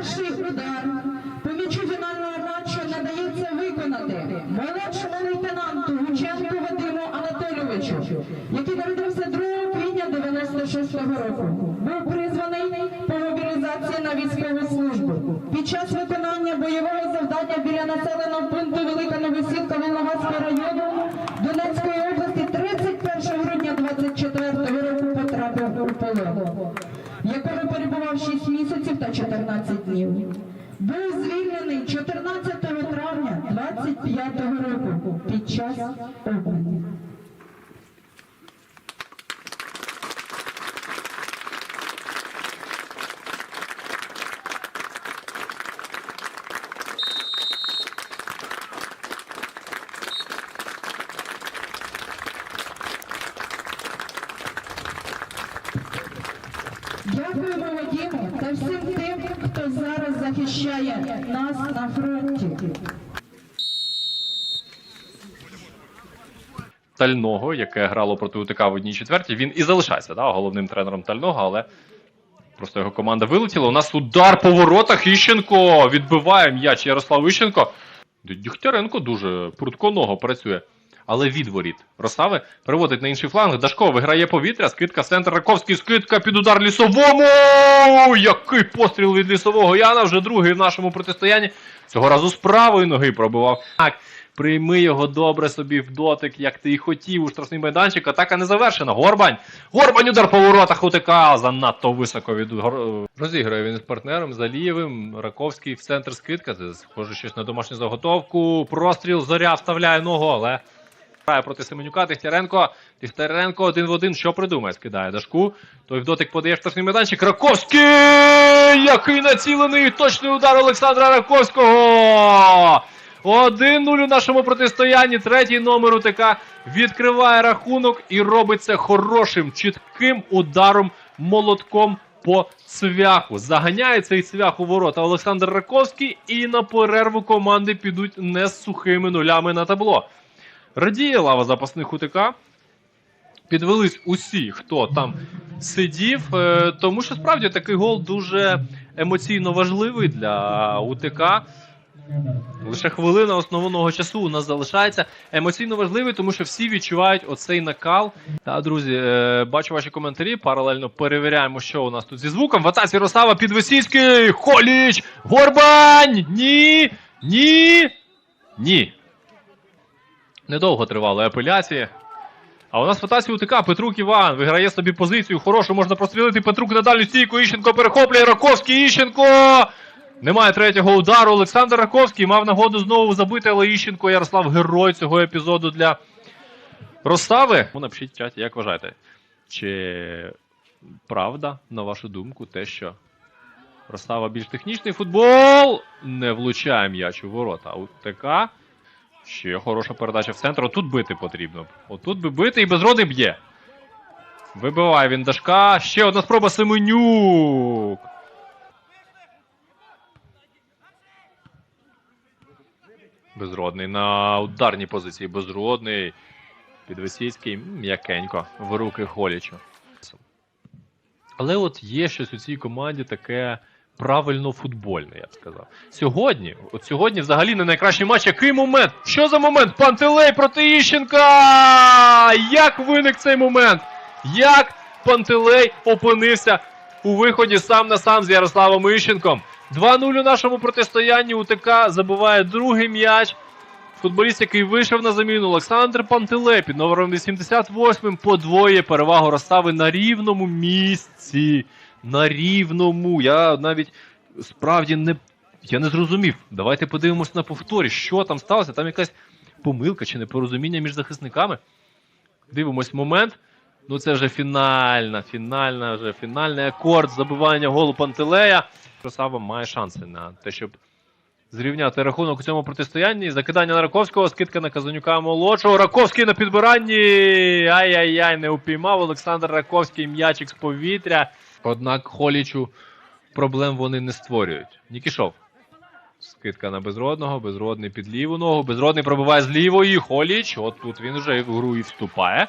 Перший удар по м'ячу фінального матчу надається виконати молодшому лейтенанту Гученку Вадиму Анатолійовичу, який народився 2 квітня 96-го року. Був призваний по мобілізації на військову службу. Під час виконання бойового завдання біля населеного пункту Велика Новосілка Волноваського району Донецької області 31 грудня 24-го року потрапив у полон 6 місяців та 14 днів. Був звільнений 14 травня 25 року під час обміну. Дякуємо Вадиму та всім тим, хто зараз захищає нас на фронті. Тального, яке грало проти УТК в одній четвертій. Він і залишається да, головним тренером Тального, але просто його команда вилетіла. У нас удар по воротах. Іщенко відбиває м'яч Ярослав Іщенко. Дюхтяренко дуже прутконого працює. Але від воріт. Росави переводить на інший фланг. Дашко виграє повітря. Скидка центр Раковський. Скидка під удар лісовому. Який постріл від лісового Яна. Вже другий в нашому протистоянні. Цього разу з правої ноги пробивав. Так, прийми його добре собі в дотик, як ти і хотів. У штрафний майданчик. Атака не завершена. Горбань. Горбань удар по воротах УТК. Занадто високо від розігрує він з партнером Залієвим. Раковський в центр скидка. Це схоже щось на домашню заготовку. Простріл зоря вставляє ногу, але. Грає проти Семенюка, Тихтяренко. Тихтяренко один в один. Що придумає? Скидає Дашку. Той в дотик подає штрафний майданчик. Раковський! Який націлений точний удар Олександра Раковського! 1-0 у нашому протистоянні. Третій номер УТК відкриває рахунок і робить це хорошим, чітким ударом молотком по цвяху. Заганяє цей цвях у ворота Олександр Раковський, і на перерву команди підуть не з сухими нулями на табло. Радіє лава запасних УТК. Підвелись усі, хто там сидів, е, тому що справді такий гол дуже емоційно важливий для УТК. Лише хвилина основного часу у нас залишається. Емоційно важливий, тому що всі відчувають оцей накал. Та, друзі, е, бачу ваші коментарі. Паралельно перевіряємо, що у нас тут зі звуком. В атаці Росава Підвисійський. Холіч! Горбань! Ні! Ні! Ні. Недовго тривали апеляції. А у нас в атаці УТК Петрук Іван виграє собі позицію. Хорошу можна прострілити. Петрук на дальню стійку. Іщенко перехоплює. Раковський. Іщенко. Немає третього удару. Олександр Раковський мав нагоду знову забити, але Іщенко Ярослав герой цього епізоду для розстави. Ну, Напишіть в чаті, як вважаєте. Чи правда, на вашу думку, те, що Ростава більш технічний футбол не влучає м'яч у ворота. УТК Ще хороша передача в центр. Отут бити потрібно. Отут би бити і безродний б'є. Вибиває він Дашка. Ще одна спроба Семенюк. Безродний на ударній позиції. Безродний. Підвисійський м'якенько в руки Холічу. Але от є щось у цій команді таке правильно футбольне, я б сказав. Сьогодні, от сьогодні взагалі не найкращий матч. Який момент? Що за момент? Пантелей проти Іщенка! Як виник цей момент? Як Пантелей опинився у виході сам на сам з Ярославом Іщенком? 2-0 у нашому протистоянні. УТК забиває другий м'яч. Футболіст, який вийшов на заміну, Олександр Пантелей під номером 88 подвоє перевагу розстави на рівному місці. На рівному. Я навіть справді не, я не зрозумів. Давайте подивимось на повторі, що там сталося. Там якась помилка чи непорозуміння між захисниками. Дивимось момент. Ну це вже фінальна, фінальна, вже фінальний акорд забивання голу Пантелея. Красава має шанси на те, щоб зрівняти рахунок у цьому протистоянні. Закидання на Раковського, скидка на Казанюка молодшого. Раковський на підбиранні. Ай-яй-яй, не упіймав. Олександр Раковський м'ячик з повітря. Однак Холічу проблем вони не створюють. Нікішов. Скидка на безродного, безродний під ліву ногу. Безродний пробиває з лівої. Холіч. От тут він вже в гру і вступає.